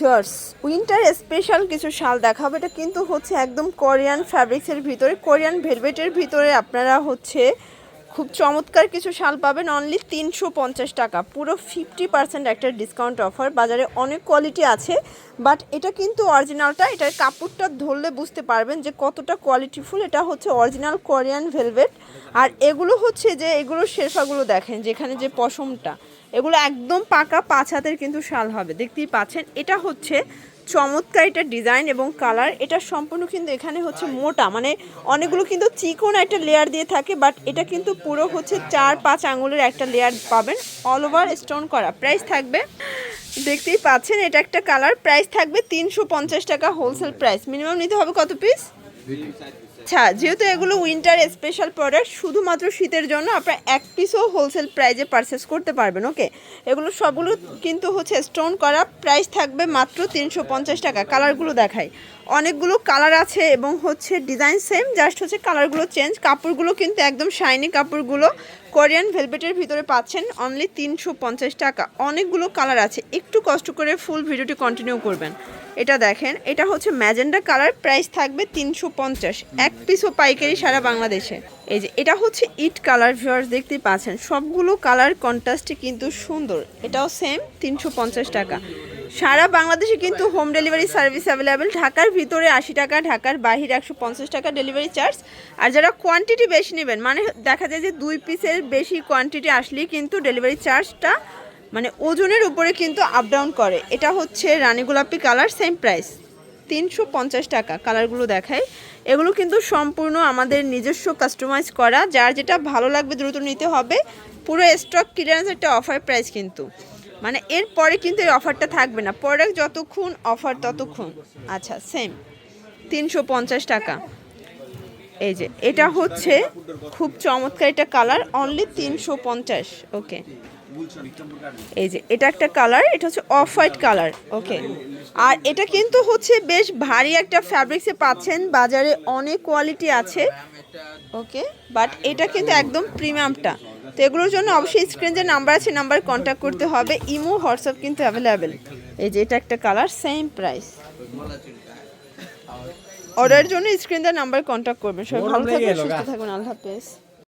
জর্স winter special কিছু শাল দেখাবো। এটা কিন্তু হচ্ছে একদম কোরিয়ান ফ্যাব্রিক্সের ভিতরে কোরিয়ান ভেলভেটের ভিতরে আপনারা হচ্ছে খুব চমৎকার কিছু শাল পাবেন। অনলি তিনশো পঞ্চাশ টাকা। পুরো ফিফটি পার্সেন্ট একটা ডিসকাউন্ট অফার বাজারে অনেক কোয়ালিটি আছে। বাট এটা কিন্তু অরিজিনালটা এটার কাপড়টা ধরলে বুঝতে পারবেন যে কতটা কোয়ালিটিফুল এটা হচ্ছে অরিজিনাল কোরিয়ান ভেলভেট আর এগুলো হচ্ছে যে, এগুলো শেরফাগুলো দেখেন, যেখানে যে পশমটা। এগুলো একদম পাকা পাঁচ হাতের কিন্তু শাল হবে দেখতেই পাচ্ছেন। এটা হচ্ছে চমৎকার এটা ডিজাইন এবং কালার। এটা সম্পূর্ণ কিন্তু এখানে হচ্ছে মোটা মানে অনেকগুলো কিন্তু চিকন একটা লেয়ার দিয়ে থাকে বাট এটা কিন্তু পুরো হচ্ছে চার পাঁচ আঙুলের একটা লেয়ার পাবেন। অল ওভার স্টোন করা। প্রাইস থাকবে দেখতেই পাচ্ছেন এটা একটা কালার। প্রাইস থাকবে তিনশো পঞ্চাশ টাকা হোলসেল প্রাইস মিনিমাম নিতে হবে কত পিস আচ্ছা যেহেতু এগুলো উইন্টার স্পেশাল প্রোডাক্ট শুধুমাত্র শীতের জন্য আপনারা এক পিসও হোলসেল প্রাইজে পারচেস করতে পারবেন ওকে এগুলো সবগুলো কিন্তু হচ্ছে স্টোন করা প্রাইস থাকবে মাত্র তিনশো পঞ্চাশ টাকা কালারগুলো দেখাই। অনেকগুলো কালার আছে এবং হচ্ছে ডিজাইন সেম জাস্ট হচ্ছে কালারগুলো চেঞ্জ কাপড়গুলো কিন্তু একদম শাইনি কাপড়গুলো কোরিয়ান ভেলভেটের ভিতরে পাচ্ছেন অনলি তিনশো পঞ্চাশ টাকা। অনেকগুলো কালার আছে। একটু কষ্ট করে ফুল ভিডিওটি কন্টিনিউ করবেন। এটা দেখেন, এটা হচ্ছে ম্যাজেন্ডা কালার প্রাইস থাকবে তিনশো পঞ্চাশ। এক পিসও পাইকারি সারা বাংলাদেশে। এই যে, এটা হচ্ছে ইট কালার ভিউয়ার্স দেখতেই পাচ্ছেন। সবগুলো কালার কন্ট্রাস্টে কিন্তু সুন্দর। এটাও সেম তিনশো পঞ্চাশ টাকা। সারা বাংলাদেশে কিন্তু হোম ডেলিভারি সার্ভিস অ্যাভেলেবেল ঢাকার ভিতরে আশি টাকা, ঢাকার বাহিরে একশো পঞ্চাশ টাকা ডেলিভারি চার্জ আর যারা কোয়ান্টিটি বেশি নেবেন মানে দেখা যায় যে দুই পিসের বেশি কোয়ান্টিটি আসলেই কিন্তু ডেলিভারি চার্জটা মানে ওজনের উপরে কিন্তু আপ ডাউন করে। এটা হচ্ছে রানী গোলাপি কালার সেম প্রাইস তিনশো পঞ্চাশ টাকা কালারগুলো দেখায় এগুলো কিন্তু সম্পূর্ণ আমাদের নিজস্ব কাস্টমাইজ করা। যার যেটা ভালো লাগবে দ্রুত নিতে হবে। পুরো স্টক ক্লিয়ারেন্স একটা অফার প্রাইস কিন্তু। মানে এরপরে কিন্তু এই অফারটা থাকবে না। প্রোডাক্ট যতক্ষণ অফার ততক্ষণ। আচ্ছা সেম তিনশো পঞ্চাশ টাকা। এই যে, এটা হচ্ছে খুব চমৎকার এটা কালার অনলি তিনশো পঞ্চাশ। ওকে এই যে, এটা একটা কালার এটা হচ্ছে অফ হোয়াইট কালার ওকে আর এটা কিন্তু হচ্ছে বেশ ভারী একটা ফ্যাব্রিক্সে পাচ্ছেন। বাজারে অনেক কোয়ালিটি আছে। ওকে বাট এটা কিন্তু একদম প্রিমিয়ামটা তো এগুলোর জন্য অবশ্যই স্ক্রিন যে নাম্বার আছে নাম্বার কন্ট্যাক্ট করতে হবে। ইমো হোয়াটসঅ্যাপ কিন্তু অ্যাভেলেবেল এই যে এটা একটা কালার সেম প্রাইস অর্ডারের জন্য স্ক্রিন দেওয়ার নাম্বার কন্ট্যাক্ট করবেন। সবাই ভালো থাকবেন সুস্থ থাকবেন আল্লাহ হাফেজ।